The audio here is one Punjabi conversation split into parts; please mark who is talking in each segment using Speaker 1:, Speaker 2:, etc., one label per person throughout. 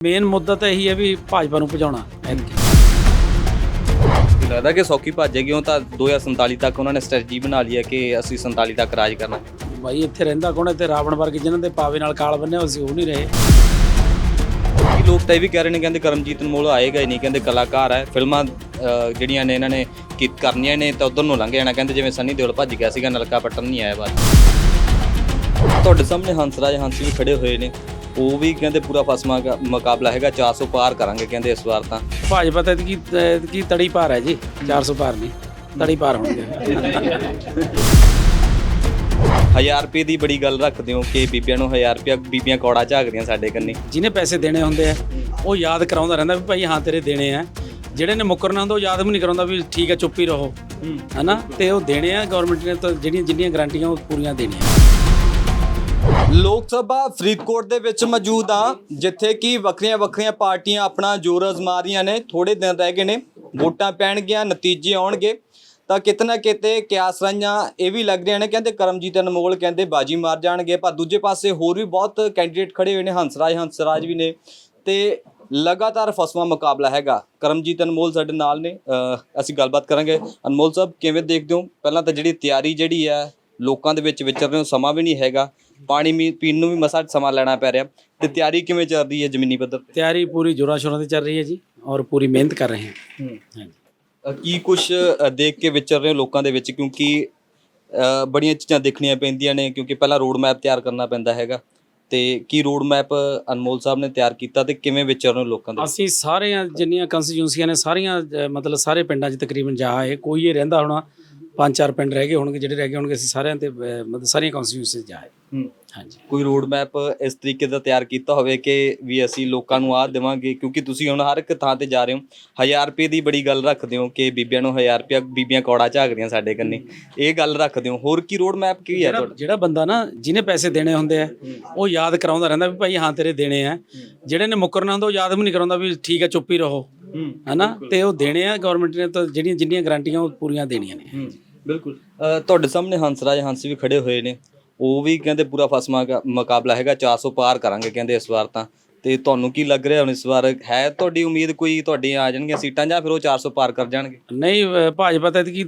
Speaker 1: ਮੇਨ ਮੁੱਦਾ ਤਾਂ ਇਹੀ ਹੈ ਵੀ ਭਾਜਪਾ ਨੂੰ ਭਜਾਉਣਾ
Speaker 2: ਲੱਗਦਾ ਕਿ ਸੌਖੀ ਭੱਜੇਗੀ ਉਹ ਤਾਂ 2047 ਤੱਕ ਉਹਨਾਂ ਨੇ ਸਟ੍ਰੈਟਜੀ ਬਣਾ ਲਈ ਹੈ ਕਿ ਅਸੀਂ 47 ਤੱਕ ਰਾਜ ਕਰਨਾ
Speaker 1: ਬਾਈ ਇੱਥੇ ਰਹਿੰਦਾ ਕੌਣ ਹੈ? ਤੇ ਰਾਵਣ ਵਰਗੇ ਜਿਨ੍ਹਾਂ ਦੇ ਪਾਵੇ ਨਾਲ ਕਾਲ ਬੰਨਿਆ ਹੋਇਆ ਸੀ ਉਹ ਨਹੀਂ ਰਹੇ।
Speaker 2: ਕਿ ਲੋਕ ਤਾਂ ਇਹ ਵੀ ਕਹਿ ਰਹੇ ਨੇ ਕਹਿੰਦੇ ਕਰਮਜੀਤ ਅਨਮੋਲ ਆਏਗਾ ਹੀ ਨਹੀਂ ਕਹਿੰਦੇ ਕਲਾਕਾਰ ਹੈ ਫਿਲਮਾਂ ਜਿਹੜੀਆਂ ਨੇ ਇਹਨਾਂ ਨੇ ਕੀ ਕਰਨੀਆਂ ਨੇ ਤਾਂ ਉਧਰ ਨੂੰ ਲੰਘ ਜਾਣਾ ਕਹਿੰਦੇ ਜਿਵੇਂ ਸੰਨੀ ਦਿਓਲ ਭੱਜ ਗਿਆ ਸੀਗਾ ਨਲਕਾ ਪੱਟਣ ਨਹੀਂ ਆਇਆ ਬਾਅਦ ਤੁਹਾਡੇ ਸਾਹਮਣੇ ਹੰਸਰਾਜ ਹੰਸ ਵੀ ਖੜੇ ਹੋਏ ਨੇ। ਉਹ ਵੀ ਕਹਿੰਦੇ ਪੂਰਾ ਫਸਮਾ ਮੁਕਾਬਲਾ ਹੈਗਾ 400 ਪਾਰ ਕਰਾਂਗੇ ਕਹਿੰਦੇ ਇਸ ਵਾਰ ਤਾਂ।
Speaker 1: ਭਾਜਪਾ ਤਾਂ ਕੀ ਕੀ ਤੜੀ ਪਾਰ ਹੈ ਜੀ 400 ਪਾਰ ਨਹੀਂ ਤੜੀ ਪਾਰ ਹੋਣਗੇ।
Speaker 2: 1000 ਰੁਪਏ ਦੀ ਬੜੀ ਗੱਲ ਰੱਖਦੇ ਹੋ ਕਿ ਬੀਬੀਆਂ ਨੂੰ 1000 ਰੁਪਏ ਬੀਬੀਆਂ ਕੌੜਾ ਝਾਕਦੀਆਂ ਸਾਡੇ ਕੰਨੀ।
Speaker 1: ਜਿਹਨੇ ਪੈਸੇ ਦੇਣੇ ਹੁੰਦੇ ਆ ਉਹ ਯਾਦ ਕਰਾਉਂਦਾ ਰਹਿੰਦਾ ਵੀ ਭਾਈ ਹਾਂ ਤੇਰੇ ਦੇਣੇ ਆ। ਜਿਹੜੇ ਨੇ ਮੁੱਕਰਨਾ ਹੁੰਦਾ ਉਹ ਯਾਦ ਵੀ ਨਹੀਂ ਕਰਾਉਂਦਾ ਵੀ ਠੀਕ ਹੈ ਚੁੱਪ ਹੀ ਰਹੋ। ਹੈਨਾ? ਤੇ ਉਹ ਦੇਣੇ ਆ ਗਵਰਨਮੈਂਟ ਨੇ ਤਾਂ ਜਿਹੜੀਆਂ ਜਿੰਨੀਆਂ ਗਾਰੰਟੀਆਂ ਉਹ ਪੂਰੀਆਂ ਦੇਣੀਆਂ।
Speaker 2: ਲੋਕ ਸਭਾ ਫਰੀਦਕੋਟ ਦੇ ਵਿੱਚ ਮੌਜੂਦ ਆ, ਜਿੱਥੇ ਕਿ ਵੱਖਰੀਆਂ ਵੱਖਰੀਆਂ ਪਾਰਟੀਆਂ ਆਪਣਾ ਜ਼ੋਰ ਅਜ਼ਮਾ ਰਹੀਆਂ ਨੇ ਥੋੜੇ ਦਿਨ ਰਹਿ ਗਏ ਨੇ, ਵੋਟਾਂ ਪੈਣਗੀਆਂ, ਨਤੀਜੇ ਆਉਣਗੇ। ਤਾਂ ਕਿਤੇ ਨਾ ਕਿਤੇ ਕਿਆਸ ਰਾਈਆਂ ਇਹ ਵੀ ਲੱਗ ਰਹੀਆਂ ਨੇ, ਕਹਿੰਦੇ ਕਰਮਜੀਤ ਅਨਮੋਲ ਕਹਿੰਦੇ ਬਾਜੀ ਮਾਰ ਜਾਣਗੇ, ਪਰ ਦੂਜੇ ਪਾਸੇ ਹੋਰ ਵੀ ਬਹੁਤ ਕੈਂਡੀਡੇਟ ਖੜੇ ਹੋਏ ਨੇ, ਹੰਸਰਾਜ ਹੰਸਰਾਜ ਵੀ ਨੇ। ਤੇ ਲਗਾਤਾਰ ਫਸਵਾ ਮੁਕਾਬਲਾ ਹੈਗਾ। ਕਰਮਜੀਤ ਅਨਮੋਲ ਸਾਡੇ ਨਾਲ ਨੇ ਅਸੀਂ ਗੱਲਬਾਤ ਕਰਾਂਗੇ। ਅਨਮੋਲ ਸਾਹਿਬ, ਕਿਵੇਂ ਦੇਖਦੇ ਹੋ? ਪਹਿਲਾਂ ਤਾਂ ਜਿਹੜੀ ਤਿਆਰੀ ਜਿਹੜੀ ਹੈ ਲੋਕਾਂ ਦੇ ਵਿੱਚ ਵਿਚਰ ਰਹੇ ਹੋ ਸਮਾਂ ਵੀ ਨਹੀਂ ਹੈਗਾ ਪਾਣੀ ਮੀ ਪੀਣ ਨੂੰ ਵੀ ਮਸਾ ਸਮਾਂ ਲੈਣਾ ਪੈ ਰਿਹਾ। ਤੇ ਤਿਆਰੀ ਕਿਵੇਂ ਚੱਲ ਰਹੀ ਹੈ ਜ਼ਮੀਨੀ ਪੱਧਰ ਤੇ?
Speaker 1: ਤਿਆਰੀ ਪੂਰੀ ਜੋਰਾਂ ਸ਼ੋਰਾਂ ਤੇ ਚੱਲ ਰਹੀ ਹੈ ਜੀ ਔਰ ਪੂਰੀ ਮਿਹਨਤ ਕਰ ਰਹੇ ਹਾਂ। ਹਾਂਜੀ।
Speaker 2: ਅ, ਕੀ ਕੁਝ ਦੇਖ ਕੇ ਵਿਚਰ ਰਹੇ ਹੋ ਲੋਕਾਂ ਦੇ ਵਿੱਚ? ਕਿਉਂਕਿ ਅ, ਬੜੀਆਂ ਚੀਜ਼ਾਂ ਦੇਖਣੀਆਂ ਪੈਂਦੀਆਂ ਨੇ ਕਿਉਂਕਿ ਪਹਿਲਾਂ ਰੋਡ ਮੈਪ ਤਿਆਰ ਕਰਨਾ ਪੈਂਦਾ ਹੈਗਾ। ਤੇ ਕੀ ਰੋਡ ਮੈਪ ਅਨਮੋਲ ਸਾਹਿਬ ਨੇ ਤਿਆਰ ਕੀਤਾ ਤੇ ਕਿਵੇਂ ਵਿਚਰ ਰਹੇ ਹੋ ਲੋਕਾਂ ਦੇ ਵਿੱਚ?
Speaker 1: ਅਸੀਂ ਸਾਰੀਆਂ ਜਿੰਨੀਆਂ ਕੰਸਟੀਚੂਐਂਸੀਆਂ ਨੇ ਸਾਰੀਆਂ ਅ, ਮਤਲਬ ਸਾਰੇ ਪਿੰਡਾਂ 'ਚ ਤਕਰੀਬਨ ਜਾ ਆਏ ਕੋਈ ਇਹ ਰਹਿੰਦਾ ਹੋਣਾ ਪੰਜ ਚਾਰ ਪਿੰਡ ਰਹਿ ਗਏ ਹੋਣਗੇ ਜਿਹੜੇ ਰਹਿ ਗਏ ਹੋਣਗੇ ਅਸੀਂ ਸਾਰਿਆਂ ਤੇ ਮਤਲਬ ਸਾਰੀਆਂ ਕੰਸਟੀਚੂਐਂਸੀ ਜਾ ਆਏ। ਹਾਂਜੀ।
Speaker 2: ਕੋਈ ਰੋਡ ਮੈਪ ਇਸ ਤਰੀਕੇ ਦਾ ਤਿਆਰ ਕੀਤਾ ਹੋਵੇ ਕਿ ਵੀ ਅਸੀਂ ਲੋਕਾਂ ਨੂੰ ਆਹ ਦੇਵਾਂਗੇ ਕਿਉਂਕਿ ਤੁਸੀਂ ਹੁਣ ਹਰ ਇੱਕ ਥਾਂ ਤੇ ਜਾ ਰਹੇ ਹੋ 1000 ਰੁਪਏ ਦੀ ਬੜੀ ਗੱਲ ਰੱਖਦੇ ਹੋ ਕਿ ਬੀਬੀਆਂ ਨੂੰ 1000 ਰੁਪਏ ਬੀਬੀਆਂ ਕੌੜਾ ਝਾਕਦੀਆਂ ਸਾਡੇ ਕੰਨੀ। ਇਹ ਗੱਲ ਰੱਖਦੇ ਹੋ। ਹੋਰ ਕੀ ਰੋਡ ਮੈਪ ਕੀ ਹੈ ਤੁਹਾਡਾ?
Speaker 1: ਜਿਹੜਾ ਬੰਦਾ ਨਾ ਜਿਹਨੇ ਪੈਸੇ ਦੇਣੇ ਹੁੰਦੇ ਆ ਉਹ ਯਾਦ ਕਰਾਉਂਦਾ ਰਹਿੰਦਾ ਵੀ ਭਾਈ ਹਾਂ ਤੇਰੇ ਦੇਣੇ ਆ। ਜਿਹੜੇ ਨੇ ਮੁੱਕਰਨਾ ਹੁੰਦਾ ਉਹ ਯਾਦ ਵੀ ਨਹੀਂ ਕਰਾਉਂਦਾ ਵੀ ਠੀਕ ਹੈ ਚੁੱਪ ਹੀ ਰਹੋ। ਹੈਨਾ? ਤੇ ਉਹ ਦੇਣੇ ਆ ਗਵਰਨਮੈਂਟ ਨੇ ਤਾਂ ਜਿਹੜੀਆਂ ਜਿੰਨੀਆਂ ਗਾਰੰਟੀਆਂ ਉਹ ਪੂਰੀਆਂ ਦੇਣੀਆਂ ਨੇ।
Speaker 2: ਬਿਲਕੁਲ। ਤੁਹਾਡੇ ਸਾਹਮਣੇ ਹੰਸਰਾਜ ਹੰਸ ਵੀ ਖੜੇ ਹੋਏ ਨੇ। ਉਹ ਵੀ ਕਹਿੰਦੇ ਪੂਰਾ ਫਸਮਾ ਮੁਕਾਬਲਾ ਹੈਗਾ 400 ਪਾਰ ਕਰਾਂਗੇ ਕਹਿੰਦੇ ਇਸ ਵਾਰ ਤਾਂ। ਤੇ ਤੁਹਾਨੂੰ ਕੀ ਲੱਗ ਰਿਹਾ ਹੁਣ ਇਸ ਵਾਰ? ਹੈ ਤੁਹਾਡੀ ਉਮੀਦ ਕੋਈ ਤੁਹਾਡੀਆਂ ਆ ਜਾਣਗੀਆਂ ਸੀਟਾਂ ਜਾਂ ਫਿਰ ਉਹ 400 ਪਾਰ ਕਰ ਜਾਣਗੇ?
Speaker 1: ਨਹੀਂ ਭਾਜਪਾ ਤਾਂ ਕੀ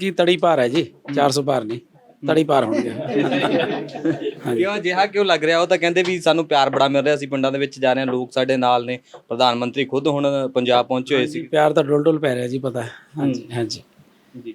Speaker 1: ਕੀ ਤੜੀ ਪਾਰ ਹੈ ਜੀ। 400 ਪਾਰ ਨਹੀਂ ਤੜੀ ਪਾਰ ਹੋਣਗੇ।
Speaker 2: ਕਿਉਂ ਜਿਹਾ ਕਿਉਂ ਲੱਗ ਰਿਹਾ? ਉਹ ਤਾਂ ਕਹਿੰਦੇ ਵੀ ਸਾਨੂੰ ਪਿਆਰ ਬੜਾ ਮਿਲ ਰਿਹਾ ਸੀ ਪਿੰਡਾਂ ਦੇ ਵਿੱਚ ਜਾ ਰਹੇ ਹਾਂ ਲੋਕ ਸਾਡੇ ਨਾਲ ਨੇ। ਪ੍ਰਧਾਨ ਮੰਤਰੀ ਖੁਦ ਹੁਣ ਪੰਜਾਬ ਪਹੁੰਚੇ ਹੋਏ ਸੀ।
Speaker 1: ਪਿਆਰ ਤਾਂ ਡੋਲ ਡੋਲ ਪੈ ਰਿਹਾ ਜੀ ਪਤਾ ਹੈ। ਹਾਂਜੀ ਹਾਂਜੀ।
Speaker 2: ਜੀ।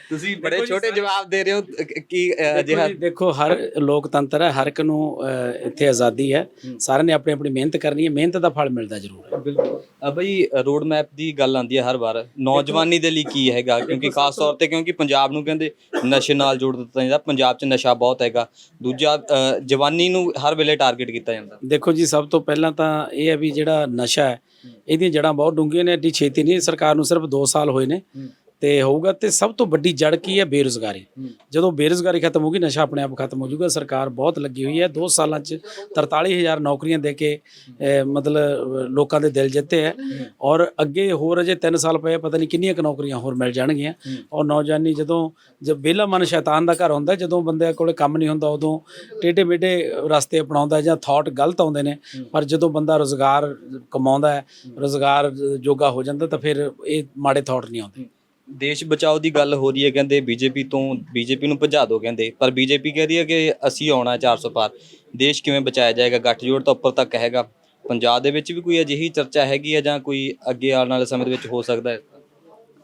Speaker 2: ਤੁਸੀਂ ਬੜੇ ਛੋਟੇ ਜਵਾਬ ਦੇ ਰਹੇ ਹੋ ਕੀ ਅ, ਜਿਹਾ?
Speaker 1: ਦੇਖੋ ਹਰ ਲੋਕਤੰਤਰ ਹੈ ਹਰ ਇੱਕ ਨੂੰ ਇੱਥੇ ਆਜ਼ਾਦੀ ਹੈ। ਸਾਰਿਆਂ ਨੇ ਆਪਣੀ ਆਪਣੀ ਮਿਹਨਤ ਕਰਨੀ ਹੈ ਮਿਹਨਤ ਦਾ ਫਲ ਮਿਲਦਾ ਜ਼ਰੂਰ ਹੈ।
Speaker 2: ਬਿਲਕੁਲ। ਬਈ ਰੋਡ ਮੈਪ ਦੀ ਗੱਲ ਆਉਂਦੀ ਹੈ ਹਰ ਵਾਰ। ਨੌਜਵਾਨੀ ਦੇ ਲਈ ਕੀ ਹੈਗਾ? ਕਿਉਂਕਿ ਖਾਸ ਤੌਰ ਤੇ ਕਿਉਂਕਿ ਪੰਜਾਬ ਨੂੰ ਕਹਿੰਦੇ ਨਸ਼ੇ ਨਾਲ ਜੋੜ ਦਿੱਤਾ ਜਾਂਦਾ ਪੰਜਾਬ 'ਚ ਨਸ਼ਾ ਬਹੁਤ ਹੈਗਾ। ਦੂਜਾ ਜਵਾਨੀ ਨੂੰ ਹਰ ਵੇਲੇ ਟਾਰਗੇਟ ਕੀਤਾ ਜਾਂਦਾ।
Speaker 1: ਦੇਖੋ ਜੀ ਸਭ ਤੋਂ ਪਹਿਲਾਂ ਤਾਂ ਇਹ ਹੈ ਵੀ ਜਿਹੜਾ ਨਸ਼ਾ ਹੈ ਇਹਦੀਆਂ ਜੜਾਂ ਬਹੁਤ ਡੂੰਘੀਆਂ ਨੇ ਐਡੀ ਛੇਤੀ ਨਹੀਂ ਸਰਕਾਰ ਨੂੰ ਸਿਰਫ 2 ਸਾਲ ਹੋਏ ਨੇ। ਤੇ ਹੋਊਗਾ ਤੇ ਸਭ ਤੋਂ ਵੱਡੀ ਜੜ ਕੀ ਹੈ? ਬੇਰੁਜ਼ਗਾਰੀ। ਜਦੋਂ ਬੇਰੁਜ਼ਗਾਰੀ ਖਤਮ ਹੋਊਗੀ ਨਸ਼ਾ ਆਪਣੇ ਆਪ ਖਤਮ ਹੋ ਜਾਊਗਾ। ਸਰਕਾਰ ਬਹੁਤ ਲੱਗੀ ਹੋਈ ਹੈ। 2 ਸਾਲਾਂ 'ਚ 43000 ਨੌਕਰੀਆਂ ਦੇ ਕੇ ਮਤਲਬ ਲੋਕਾਂ ਦੇ ਦਿਲ ਜਿੱਤੇ ਹੈ। ਔਰ ਅੱਗੇ ਹੋਰ ਅਜੇ 3 ਸਾਲ ਪਏ ਪਤਾ ਨਹੀਂ ਕਿੰਨੀਆਂ ਕੁ ਨੌਕਰੀਆਂ ਹੋਰ ਮਿਲ ਜਾਣਗੀਆਂ। ਔਰ ਨੌਜਵਾਨੀ ਜਦੋਂ ਜਦ ਵਿਹਲਾ ਮਨ ਸ਼ੈਤਾਨ ਦਾ ਘਰ ਹੁੰਦਾ ਜਦੋਂ ਬੰਦੇ ਕੋਲੇ ਕੰਮ ਨਹੀਂ ਹੁੰਦਾ ਉਦੋਂ ਟੇਢੇ ਮੇਢੇ ਰਸਤੇ ਅਪਣਾਉਂਦਾ ਜਾਂ ਥਾਟ ਗਲਤ ਆਉਂਦੇ ਨੇ। ਪਰ ਜਦੋਂ ਬੰਦਾ ਰੋਜ਼ਗਾਰ ਕਮਾਉਂਦਾ ਹੈ ਰੋਜ਼ਗਾਰ ਜੋਗਾ ਹੋ ਜਾਂਦਾ ਤਾਂ ਫਿਰ ਇਹ ਮਾੜੇ ਥਾਟ ਨਹੀਂ ਆਉਂਦੇ।
Speaker 2: ਦੇਸ਼ ਬਚਾਓ ਦੀ ਗੱਲ ਹੋ ਰਹੀ ਹੈ, ਕਹਿੰਦੇ ਬੀਜੇਪੀ ਤੋਂ, ਬੀਜੇਪੀ ਨੂੰ ਭਜਾ ਦਿਓ ਕਹਿੰਦੇ। ਪਰ ਬੀਜੇਪੀ ਕਹਿ ਰਹੀ ਹੈ ਕਿ ਅਸੀਂ ਆਉਣਾ ਹੈ 400 ਪਾਰ। ਦੇਸ਼ ਕਿਵੇਂ ਬਚਾਇਆ ਜਾਏਗਾ, ਗੱਠਜੋੜ ਤਾਂ ਉੱਪਰ ਤੱਕ ਹੈਗਾ। ਪੰਜਾਬ ਦੇ ਵਿੱਚ ਵੀ ਕੋਈ ਅਜਿਹੀ ਚਰਚਾ ਹੈਗੀ ਹੈ ਜਾਂ ਕੋਈ ਅੱਗੇ ਆਉਣ ਵਾਲੇ ਸਮੇਂ ਦੇ ਵਿੱਚ ਹੋ ਸਕਦਾ ਹੈ?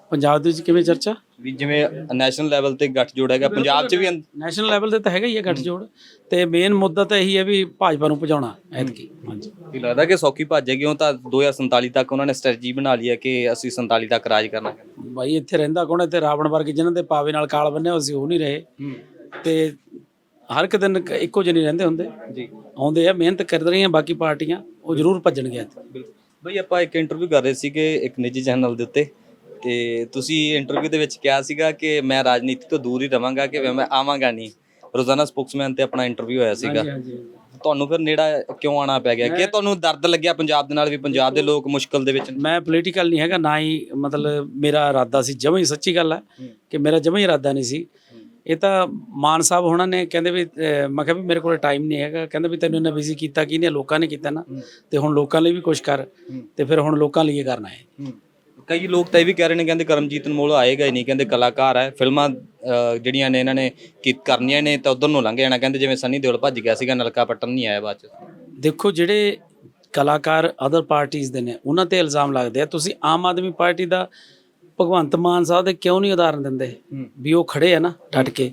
Speaker 1: ਪੰਜਾਬ ਦੇ ਵਿੱਚ ਕਿਵੇਂ ਚਰਚਾ?
Speaker 2: ਵੀ ਜਿਵੇਂ ਨੈਸ਼ਨਲ ਲੈਵਲ ਤੇ ਗੱਠਜੋੜ ਹੈਗਾ ਪੰਜਾਬ 'ਚ ਵੀ ਅੰਦ-
Speaker 1: ਨੈਸ਼ਨਲ ਲੈਵਲ ਤੇ ਤਾਂ ਹੈਗਾ ਹੀ ਹੈ ਗੱਠਜੋੜ ਤੇ ਮੇਨ ਮੁੱਦਾ ਤਾਂ ਇਹੀ ਹੈ ਵੀ ਭਾਜਪਾ ਨੂੰ ਭਜਾਉਣਾ ਐਤਕੀ। ਹਾਂਜੀ।
Speaker 2: ਕੀ ਲੱਗਦਾ ਕਿ ਸੌਖੀ ਭੱਜੇਗੀ ਉਹ ਤਾਂ 2047 ਤੱਕ ਉਹਨਾਂ ਨੇ ਸਟ੍ਰੈਟਜੀ ਬਣਾ ਲਈ ਹੈ ਕਿ ਅਸੀਂ 47 ਤੱਕ ਰਾਜ ਕਰਨਾ। ਹੈ
Speaker 1: ਬਾਈ ਇੱਥੇ ਰਹਿੰਦਾ ਕੌਣ ਹੈ? ਤੇ ਰਾਵਣ ਵਰਗੇ ਜਿਨ੍ਹਾਂ ਦੇ ਪਾਵੇ ਨਾਲ ਕਾਲ ਬੰਨਿਆ ਹੋਇਆ ਸੀ ਉਹ ਨਹੀਂ ਰਹੇ। ਤੇ ਹਰ ਇੱਕ ਦਿਨ ਇੱਕ- ਇੱਕੋ ਜਿਹੇ ਨਹੀਂ ਰਹਿੰਦੇ ਹੁੰਦੇ।
Speaker 2: ਜੀ।
Speaker 1: ਆਉਂਦੇ ਆ ਮਿਹਨਤ ਕਰ ਰਹੀਆਂ ਬਾਕੀ ਪਾਰਟੀਆਂ ਉਹ ਜ਼ਰੂਰ ਭੱਜਣਗੇ ਇੱਥੇ।
Speaker 2: ਬਿਲਕੁਲ। ਬਈ ਆਪਾਂ ਇੱਕ ਇੰਟਰਵਿਊ ਕਰ ਰਹੇ ਸੀਗੇ ਇੱਕ ਨਿੱਜੀ ਚੈਨਲ ਦੇ ਉੱਤੇ। ਤੇ ਤੁਸੀਂ ਇੰਟਰਵਿਊ ਦੇ ਵਿੱਚ ਕਿਹਾ ਸੀਗਾ ਕਿ ਮੈਂ ਰਾਜਨੀਤੀ ਤੋਂ ਦੂਰ ਹੀ ਰਵਾਂਗਾ ਕਿ ਮੈਂ ਆਵਾਂਗਾ ਨਹੀਂ। ਰੋਜ਼ਾਨਾ ਸਪੋਕਸਮੈਨ ਤੇ ਆਪਣਾ ਇੰਟਰਵਿਊ ਹੋਇਆ ਸੀਗਾ। ਤੁਹਾਨੂੰ ਫਿਰ ਨੇੜਾ ਕਿਉਂ ਆਣਾ ਪੈ ਗਿਆ? ਕਿ ਤੁਹਾਨੂੰ ਦਰਦ ਲੱਗਿਆ ਪੰਜਾਬ ਦੇ ਨਾਲ ਵੀ? ਪੰਜਾਬ ਦੇ ਲੋਕ ਮੁਸ਼ਕਲ ਦੇ ਵਿੱਚ?
Speaker 1: ਮੈਂ ਪੋਲੀਟੀਕਲ ਨਹੀਂ ਹੈਗਾ ਨਾ ਹੀ ਮਤਲਬ ਮੇਰਾ ਇਰਾਦਾ ਸੀ। ਜਮਾਂ ਹੀ ਸੱਚੀ ਗੱਲ ਹੈ। ਕਿ ਮੇਰਾ ਜਮਾਂ ਹੀ ਇਰਾਦਾ ਨਹੀਂ ਸੀ। ਇਹ ਤਾਂ ਮਾਨ ਸਾਹਿਬ ਹੋਣਾ ਨੇ ਕਹਿੰਦੇ ਵੀ ਮੈਂ ਕਿਹਾ ਵੀ ਮੇਰੇ ਕੋਲ ਟਾਈਮ ਨਹੀਂ ਹੈਗਾ। ਕਹਿੰਦੇ ਵੀ ਤੈਨੂੰ ਇੰਨਾ ਬਿਜ਼ੀ ਕੀਤਾ ਕੀ ਨਹੀਂ? ਲੋਕਾਂ ਨੇ ਕੀਤਾ ਨਾ। ਤੇ ਹੁਣ ਲੋਕਾਂ ਲਈ ਵੀ ਕੁਝ ਕਰ। ਤੇ ਫਿਰ ਹੁਣ ਲੋਕਾਂ ਲਈ ਇਹ ਕਰਨਾ ਹੈ।
Speaker 2: ਕਈ ਲੋਕ ਤਾਂ ਇਹ ਵੀ ਕਹਿ ਰਹੇ ਨੇ ਕਹਿੰਦੇ ਕਰਮਜੀਤ ਅਨਮੋਲ ਆਏਗਾ ਹੀ ਨਹੀਂ ਕਹਿੰਦੇ ਕਲਾਕਾਰ ਹੈ ਫਿਲਮਾਂ ਅਹ, ਜਿਹੜੀਆਂ ਨੇ ਇਹਨਾਂ ਨੇ ਕੀ ਕਰਨੀਆਂ ਨੇ ਤਾਂ ਉਧਰ ਨੂੰ ਲੰਘ ਜਾਣਾ ਕਹਿੰਦੇ ਜਿਵੇਂ ਸੰਨੀ ਦਿਓਲ ਭੱਜ ਗਿਆ ਸੀਗਾ ਨਲਕਾ ਪੱਟਣ ਨਹੀਂ ਆਇਆ ਬਾਅਦ ਚ।
Speaker 1: ਦੇਖੋ ਜਿਹੜੇ ਕਲਾਕਾਰ ਅਦਰ ਪਾਰਟੀਆਂ ਦੇ ਨੇ ਉਹਨਾਂ ਤੇ ਇਲਜ਼ਾਮ ਲੱਗਦੇ ਆ। ਤੁਸੀਂ ਆਮ ਆਦਮੀ ਪਾਰਟੀ ਦਾ ਭਗਵੰਤ ਮਾਨ ਸਾਹਿਬ ਦੇ ਕਿਉਂ ਨਹੀਂ ਉਦਾਹਰਨ ਦਿੰਦੇ? ਵੀ ਉਹ ਖੜੇ ਆ ਨਾ ਡਟ ਕੇ।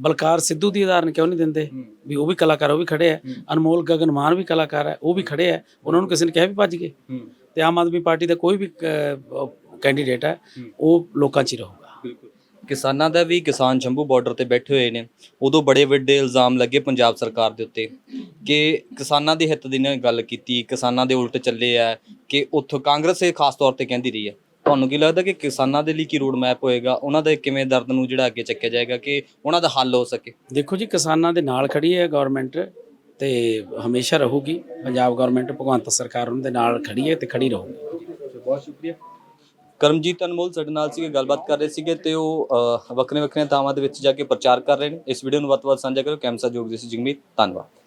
Speaker 1: ਬਲਕਾਰ ਸਿੱਧੂ ਦੀ ਉਦਾਹਰਨ ਕਿਉਂ ਨਹੀਂ ਦਿੰਦੇ? ਵੀ ਉਹ ਵੀ ਕਲਾਕਾਰ ਉਹ ਵੀ ਖੜੇ ਆ। ਅਨਮੋਲ ਗਗਨ ਮਾਨ ਵੀ ਕਲਾਕਾਰ ਹੈ ਉਹ ਵੀ ਖੜੇ ਆ। ਉਹਨਾਂ ਨੂੰ ਕਿਸੇ ਨੇ ਕਿਹਾ ਵੀ ਭੱਜ ਗਏ? ਤੇ ਆਮ ਆਦਮੀ ਪਾਰਟੀ ਦਾ ਕੋਈ ਵੀ ਕੈਂਡੀਡੇਟ ਹੈ ਉਹ ਲੋਕਾਂ 'ਚ ਹੀ ਰਹੂਗਾ।
Speaker 2: ਕਿਸਾਨਾਂ ਦਾ ਵੀ ਕਿਸਾਨ ਜੰਬੂ ਬਾਰਡਰ ਤੇ ਬੈਠੇ ਹੋਏ ਨੇ। ਉਦੋਂ ਬੜੇ ਵੱਡੇ ਇਲਜ਼ਾਮ ਲੱਗੇ ਪੰਜਾਬ ਸਰਕਾਰ ਦੇ ਉੱਤੇ ਕਿ ਕਿਸਾਨਾਂ ਦੇ ਹਿੱਤ ਦੀ ਨਾ ਗੱਲ ਕੀਤੀ ਕਿਸਾਨਾਂ ਦੇ ਉਲਟ ਚੱਲੇ ਆ ਕਿ ਉੱਥੋਂ ਕਾਂਗਰਸ ਇਹ ਖਾਸ ਤੌਰ ਤੇ ਕਹਿੰਦੀ ਰਹੀ ਹੈ। ਤੁਹਾਨੂੰ ਕੀ ਲੱਗਦਾ ਕਿ ਕਿਸਾਨਾਂ ਦੇ ਲਈ ਕੀ ਰੋਡ ਮੈਪ ਹੋਏਗਾ? ਉਹਨਾਂ ਦੇ ਕਿਵੇਂ ਦਰਦ ਨੂੰ ਜਿਹੜਾ ਅੱਗੇ ਚੱਕਿਆ ਜਾਏਗਾ ਕਿ ਉਹਨਾਂ ਦਾ ਹੱਲ ਹੋ ਸਕੇ?
Speaker 1: ਦੇਖੋ ਜੀ ਕਿਸਾਨਾਂ ਦੇ ਨਾਲ ਖੜੀ ਹੈ ਗਵਰਨਮੈਂਟ ਤੇ ਹਮੇਸ਼ਾ ਰਹੂਗੀ। ਪੰਜਾਬ ਗਵਰਨਮੈਂਟ ਭਗਵੰਤ ਸਰਕਾਰ ਉਹਨਾਂ ਦੇ ਨਾਲ ਖੜੀ ਹੈ ਤੇ ਖੜੀ ਰਹੂਗੀ।
Speaker 2: ਬਹੁਤ ਸ਼ੁਕਰੀਆ। ਕਰਮਜੀਤ ਅਨਮੋਲ ਸਾਡੇ ਨਾਲ ਸੀਗੇ ਗੱਲਬਾਤ ਕਰ ਰਹੇ ਸੀਗੇ ਤੇ ਉਹ ਅਹ, ਵੱਖਰੇ ਵੱਖਰੇ ਥਾਵਾਂ ਦੇ ਵਿੱਚ ਜਾ ਕੇ ਪ੍ਰਚਾਰ ਕਰ ਰਹੇ ਨੇ। ਇਸ ਵੀਡੀਓ ਨੂੰ ਵੱਧ ਤੋਂ ਵੱਧ ਸਾਂਝਾ ਕਰੋ ਕੈਮਸਾ ਜੋਗ ਦੇ ਸੀ ਜਗਮੀਤ। ਧੰਨਵਾਦ।